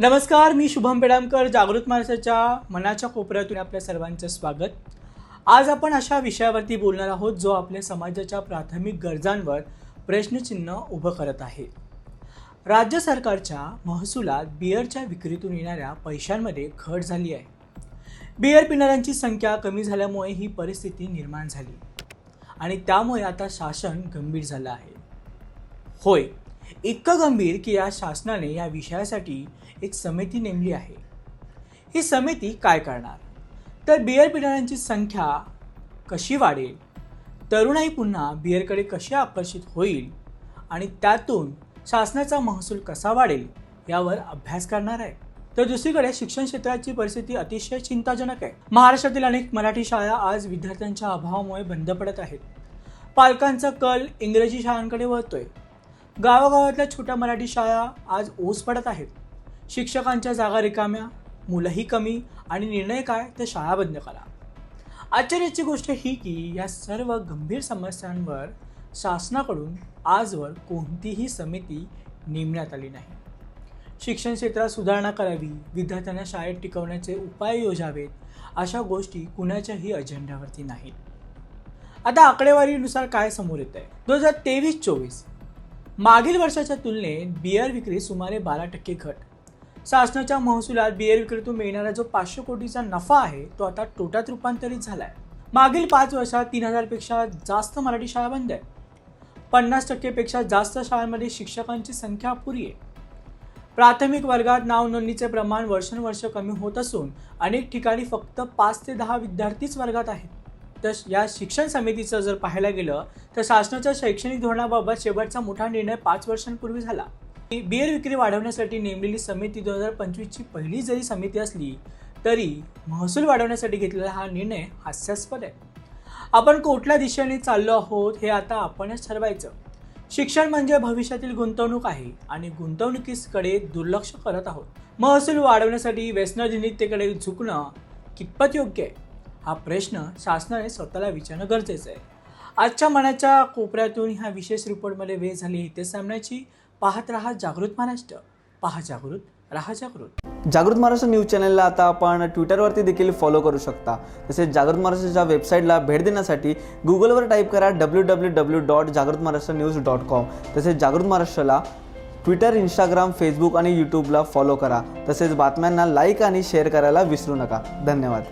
नमस्कार मी शुभम पेडामकर जागृत माणसाच्या मनाच्या कोपऱ्यातून आपल्या सर्वांचं स्वागत. आज आपण अशा विषयावरती बोलणार आहोत जो आपल्या समाजाच्या प्राथमिक गरजांवर प्रश्नचिन्ह उभं करत आहे. राज्य सरकारच्या महसुलात बिअरच्या विक्रीतून येणाऱ्या पैशांमध्ये घट झाली आहे. बिअर पिणाऱ्यांची संख्या कमी झाल्यामुळे ही परिस्थिती निर्माण झाली. आणि त्यामुळे आता शासन गंभीर झालं आहे. होय इतकं गंभीर की या शासनाने या विषयासाठी एक समिती नेमली आहे. ही समिती काय करणार? तर बिअर पिणाऱ्यांची संख्या कशी वाढेल? तरुणाई पुन्हा बिअरकडे कशी आकर्षित होईल? आणि त्यातून शासनाचा महसूल कसा वाढेल? यावर अभ्यास करणार आहे. तर दुसरीकडे शिक्षण क्षेत्राची परिस्थिती अतिशय चिंताजनक आहे. महाराष्ट्रातील अनेक मराठी शाळा आज विद्यार्थ्यांच्या अभावामुळे बंद पडत आहेत. पालकांचा कल इंग्रजी शाळांकडे वळतोय. गावागावातल्या छोट्या मराठी शाळा आज ओस पडत आहेत. शिक्षकांच्या जागा रिकाम्या मुलंही कमी आणि निर्णय काय तर शाळा बंद करा. आश्चर्याची गोष्ट ही की या सर्व गंभीर समस्यांवर शासनाकडून आजवर कोणतीही समिती नेमण्यात आली नाही. शिक्षण क्षेत्रात सुधारणा करावी विद्यार्थ्यांना शाळेत टिकवण्याचे उपाय योजावेत अशा गोष्टी कुणाच्याही अजेंड्यावरती नाहीत. आता आकडेवारीनुसार काय समोर येत आहे दोन हजार तेवीस चोवीस. मागील वर्षाच्या तुलनेत बियर विक्री सुमारे बारा टक्के घट. शासनाच्या महसुलात बियर विक्रीतून मिळणारा जो पाचशे कोटीचा नफा आहे तो आता तोट्यात रूपांतरित झाला आहे मागील पाच वर्षात तीन हजारपेक्षा जास्त मराठी शाळा बंद आहेत. पन्नास टक्केपेक्षा जास्त शाळांमध्ये शिक्षकांची संख्या अपुरी आहे. प्राथमिक वर्गात नाव नोंदणीचे प्रमाण वर्षानुवर्ष कमी होत असून अनेक ठिकाणी फक्त पाच ते दहा विद्यार्थीच वर्गात आहेत. तर या शिक्षण समितीचं जर पाहायला गेलं तर शासनाच्या शैक्षणिक धोरणाबाबत शेवटचा मोठा निर्णय पाच वर्षांपूर्वी झाला. बिअर विक्री वाढवण्यासाठी नेमलेली समिती दोन हजार पंचवीसची पहिली जरी समिती असली तरी महसूल वाढवण्यासाठी घेतलेला हा निर्णय हास्यास्पद आहे. आपण कुठल्या दिशेने चाललो आहोत हे आता आपणच ठरवायचं. शिक्षण म्हणजे भविष्यातील गुंतवणूक आहे आणि गुंतवणुकीकडे दुर्लक्ष करत आहोत. महसूल वाढवण्यासाठी व्यसनाधीनतेकडे झुकणं कितपत योग्य आहे? हा प्रश्न शासनाने स्वतःला विचारणं गरजेचं आहे. आजच्या मनाच्या कोपऱ्यातून ह्या विशेष रिपोर्टमध्ये वेळ झाली इथे सामन्याची पाहत रहा जागृत महाराष्ट्र. पहा जागृत राहा जागृत. जागृत महाराष्ट्र न्यूज चॅनलला आता आपण ट्विटरवरती देखील फॉलो करू शकता. तसेच जागृत महाराष्ट्राच्या वेबसाईटला भेट देण्यासाठी गुगलवर टाईप करा डब्ल्यू डब्ल्यू डब्ल्यू डॉट जागृत महाराष्ट्र न्यूज डॉट कॉम तसेच जागृत महाराष्ट्राला ट्विटर इंस्टाग्राम फेसबुक आणि यूट्यूबला फॉलो करा. तसेच बातम्यांना लाईक आणि शेअर करायला विसरू नका. धन्यवाद.